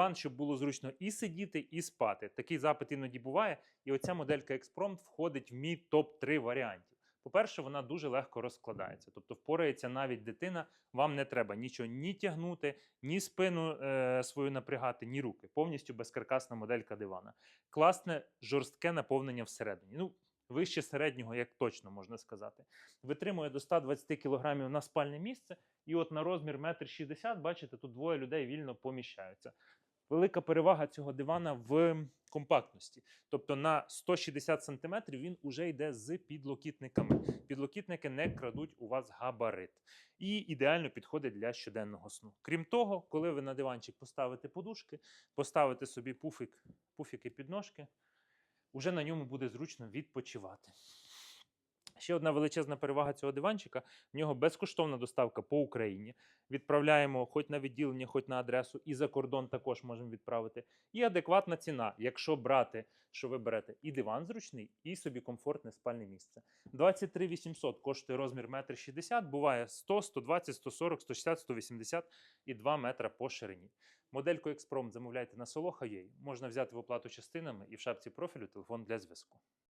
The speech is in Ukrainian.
Диван, щоб було зручно і сидіти, і спати. Такий запит іноді буває. І оця моделька Експромт входить в мій топ-3 варіантів. По-перше, вона дуже легко розкладається, тобто впорається навіть дитина. Вам не треба нічого ні тягнути, ні спину е, свою напрягати, ні руки. Повністю безкаркасна моделька дивана. Класне жорстке наповнення всередині. Ну, вище середнього, як точно можна сказати. Витримує до 120 кг на спальне місце, і от на розмір 1,60 м, бачите, тут двоє людей вільно поміщаються. Велика перевага цього дивана в компактності. Тобто на 160 см він уже йде з підлокітниками. Підлокітники не крадуть у вас габарит. І ідеально підходить для щоденного сну. Крім того, коли ви на диванчик поставите подушки, поставите собі пуфик, пуфіки підножки, уже на ньому буде зручно відпочивати. Ще одна величезна перевага цього диванчика: в нього безкоштовна доставка по Україні. Відправляємо хоч на відділення, хоч на адресу, і за кордон також можемо відправити. І адекватна ціна, якщо брати, що ви берете і диван зручний, і собі комфортне спальне місце. 23 800 коштує розмір 1,60 м, буває 100, 120, 140, 160, 180 і 2 метра по ширині. Модельку Експромт замовляйте на Soloha.ua. Можна взяти в оплату частинами і в шапці профілю телефон для зв'язку.